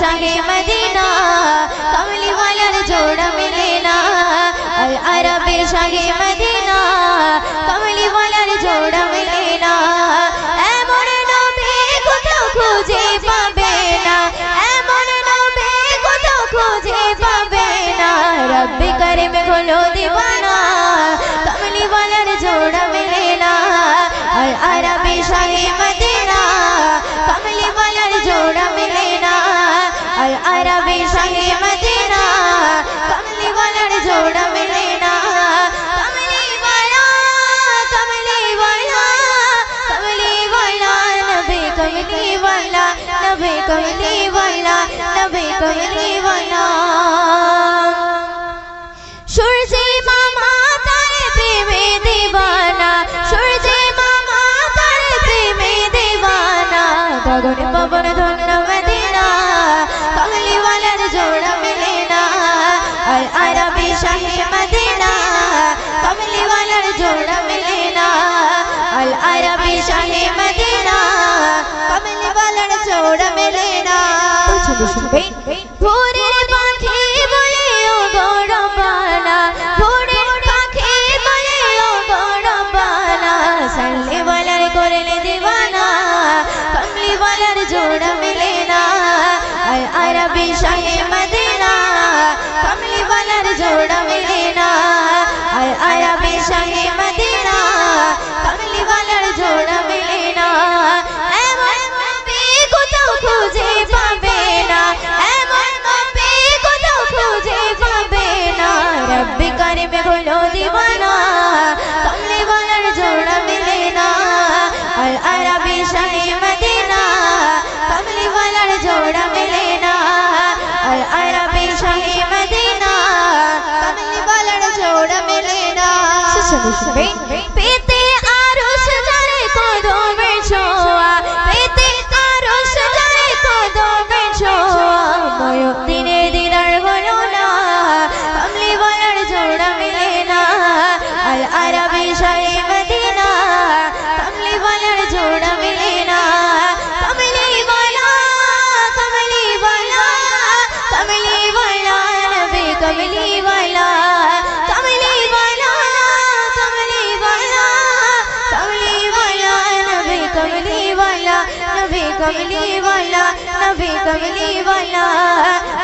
শাহে Medina কামলি ওয়ালার জোড়া মিলে না আর আরবে শাহে মদিনা কামলি ওয়ালার জোড়া মিলে না এমন নবী কোথাও খুঁজে পাবে না, এমন নবী কোথাও খুঁজে পাবে না। রব্বে করিম হলো দিবা আরবি শাহে মদিনা কমলি ওয়ালার জোড়া মিলে না কমলি ওয়ালা কমলি ওয়ালা কমলি ওয়ালা নবী কমলি ওয়ালা নবী কমলি ওয়ালা নবী কমলি ওয়ালা সূর্যে মামা তার জোড়া মিলে না। ভোরের পাখি বলে, ও গৌরবানা ভোরের পাখি বলে, ও গৌরবানা সাল্লি ওয়ালার করলে দিওয়ানা কমলি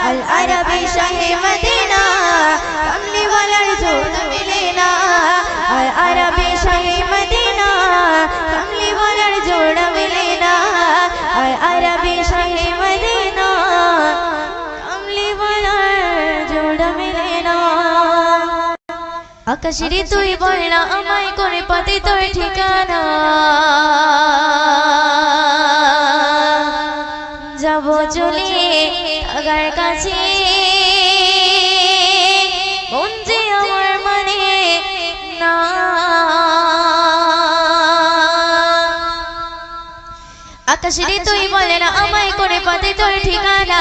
আল আরবি শাহে মদিনা কমলি বলার জোড়া মিলে না আর আরবি শাহে মদিনা কমলি বলার জোড়া মিলে না আর আরবি শাহে মদিনা কমলি বলার জোড়া মিলে না আকাশের তুই বললা আমায় করে পাতে তোর ঠিকানা যাব চলে আগার কাছে। যে আমার মানে না। আকাশের তুই বলে না, আমায় করে পাতে তোর ঠিকানা।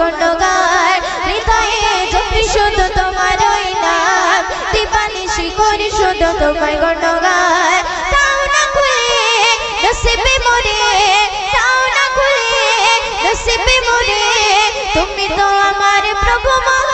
গণ্ডগার, হৃদয়ে জপি শুধু তোমার ওই নাম। দীপালি শিখরি শুধু তোমার গণ্ডগার। তাও না খুলে তাও না খুলে তুমি তো আমার প্রভু মহামহিয়ান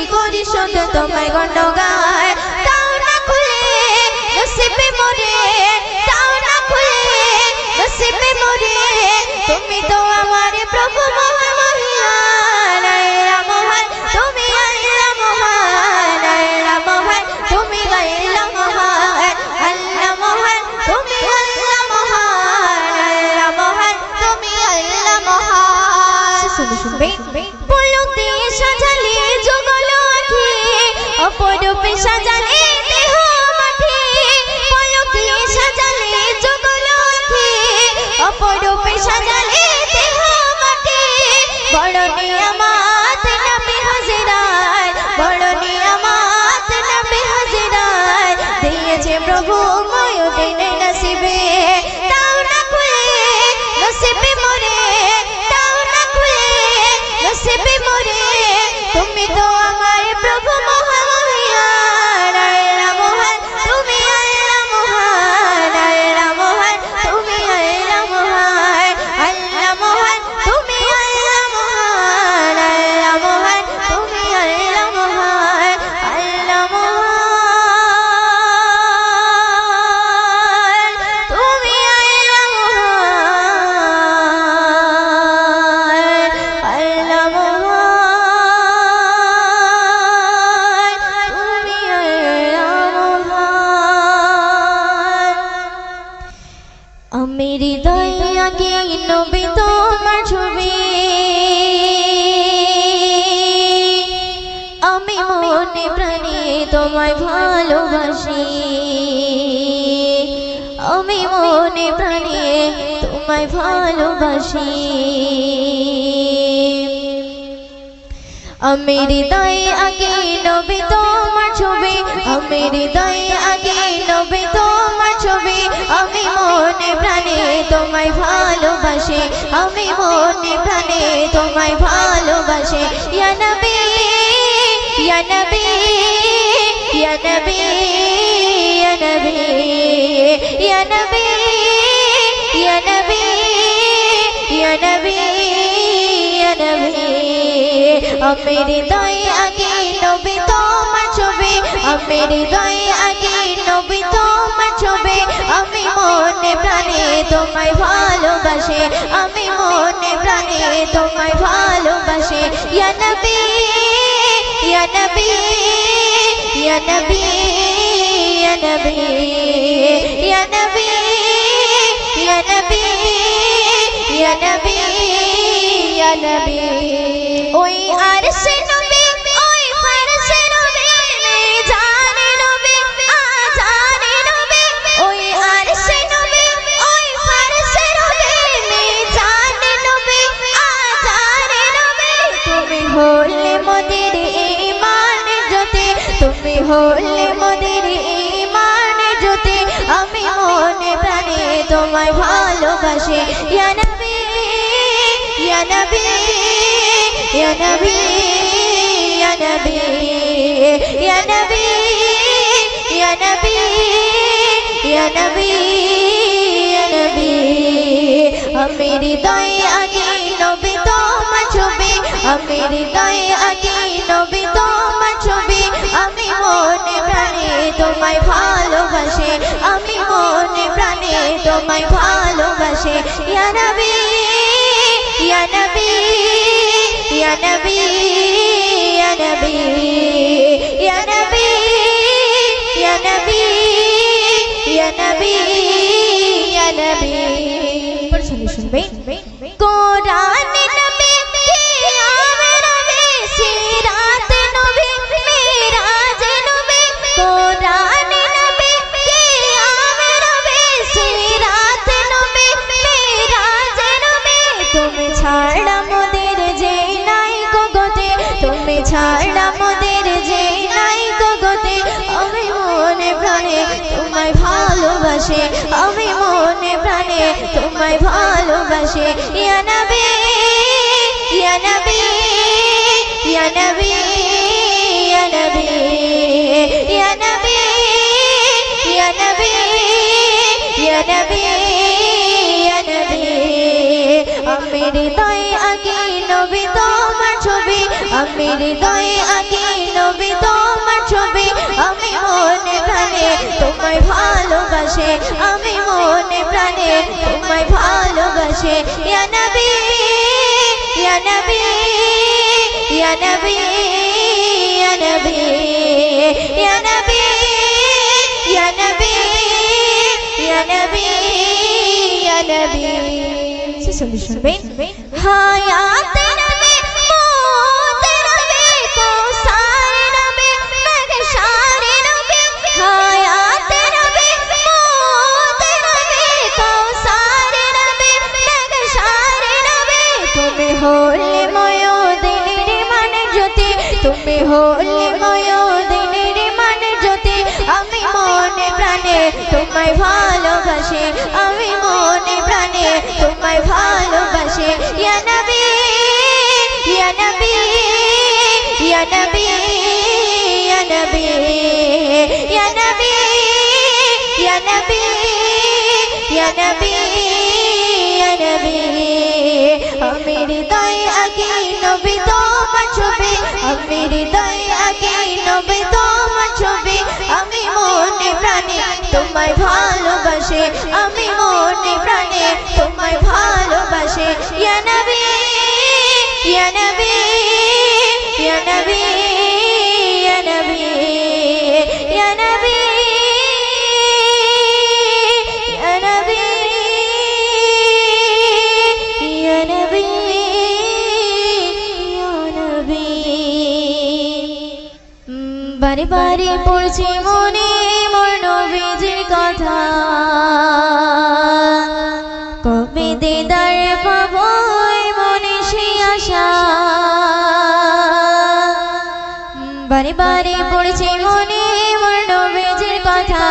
দিবানিশি করি শুধু তোমার গুণগান তাও না খুলে নসিবে মোরে তাও না খুলে নসিবে মোরে। তুমি তো আমার প্রভু মহামহিয়ান আল্লাহ তুমি আল্লাহ মহান তুমি আল্লাহ মহান আল্লাহ মহান। তুমি আল্লাহ Bodoh, হৃদয়ে আগে নবী তোমার ছবি আমি মনে প্রাণে তোমায় ভালোবাসি আমি মনে প্রাণে তোমায় ভালোবাসি আমি হৃদয়ে আগে নবী তোমার ছবি আমি হৃদয়ে আগে নবী তোমার ছবি আমি মনে প্রাণে তোমায় ভালোবাসি, আমি মনে প্রাণে তোমায় ভালোবাসি। ইয়া নবী ইয়া নবী ইয়া নবী ইয়া নবী ইয়া নবী ইয়া নবী ইয়া নবী ইয়া নবী। আমি হৃদয়ে আগে নবী তোমার ছবি আমি হৃদয়ে আগে নবী তোমার ছবি আমি মনে প্রাণে তোমায় ভালোবাসে, আমি মনে প্রাণে তোমায় ভালোবাসে। ইয়া নবী ইয়া নবী ইয়া নবী ইয়া নবী ইয়া নবী। নবী, ইয়া নবী ইয়া নবী ইয়া নবী ইয়া নবী ইয়া নবী ইয়া নবী। ইয়া নবী আমি হৃদয়ে আগে নবী তোমার ছবি, আমি হৃদয়ে আগে নবী তোমার ছবি। আমি মনে প্রাণে তোমায় ভালোবাসে, আমি মনে প্রাণে তোমায় ভালোবাসে। ইয়া নবী নবী নবী। তোমায় ভালোবাসে। ইয়া নবী ইয়া নবী ইয়া নবী ইয়া নবী ইয়া নবী ইয়া নবী ইয়া নবী ইয়া নবী। আমি হৃদয়ে আগে নবী তোমার ছবি আমি আগে নবী তোমার আমি মনে প্রাণে তোমায় ভালোবাসে আমি মনে প্রাণে তোমায় ভালোবাসে। ইয়া নবী ইয়া নবী ইয়া নবী ইয়া নবী ইয়া নবী ইয়া নবী ইয়া নবী ইয়া নবী। শুনবে শুনবে হায়াত ভালোবাসে ইয়া নবী ইয়া নবী ইয়া নবী ইয়া নবী ইয়া নবী ইয়া নবী ইয়া নবী ইয়া নবী। আমি হৃদয়ে আগে নবী তোমার ছবি আমি হৃদয়ে আগে নবী তোমার ছবি আমি মনে প্রাণে তোমায় ভালোবাসে, আমি মনে প্রাণে তোমায় ভালোবাসে। বারে পড়ছে মনে মোর নবীজির কথা। কবে দিদার পাবো মনে সেই আশা। বারে বারে পড়ছে মনে মোর নবীজির কথা।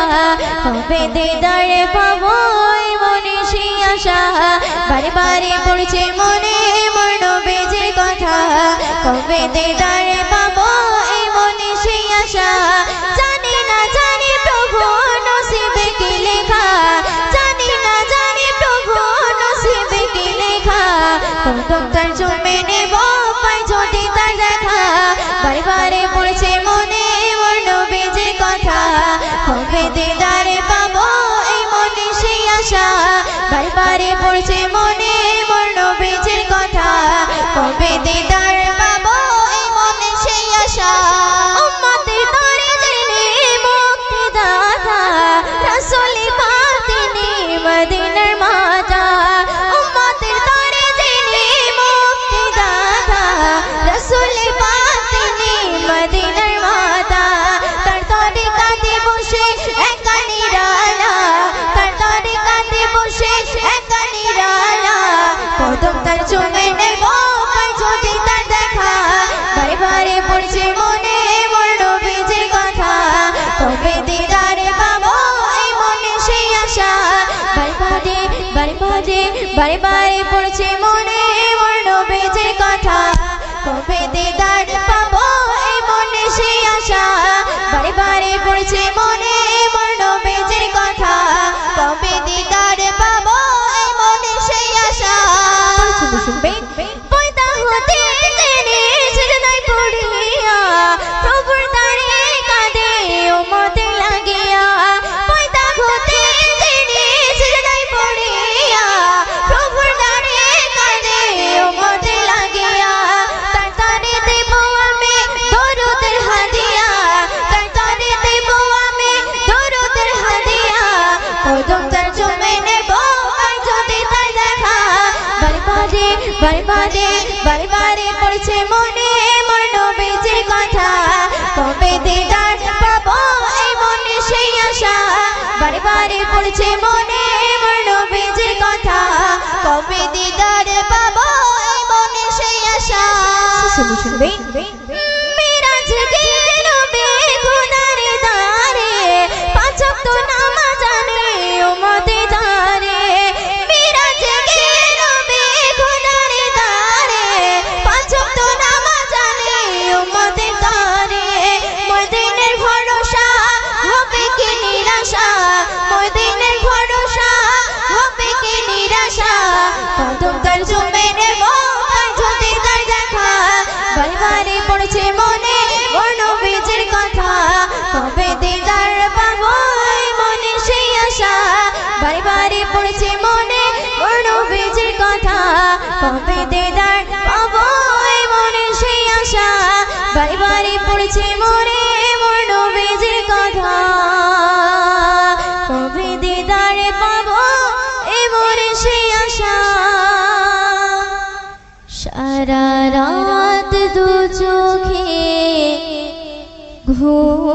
কবে দিদার পাবো মনে সেই আশা। বারে বারে পড়ছে মনে মোর নবীজির কথা। কবে দিদার পাবো bye bye, bye, bye. পড়ছে মনে নবীজির কথা। কবে দিদার পাবো মনে সেই আশা। মিরাজ গেল বেগুনারে দারে পাঁচক তো নামাজ জানে ও মতে পাবে দেদার পাবো মনে সেই আশা। বাড়ি বাড়ি পড়ছে মরে কথা। পাবো সেই আশা। সারা রাত দু চোখে ঘুম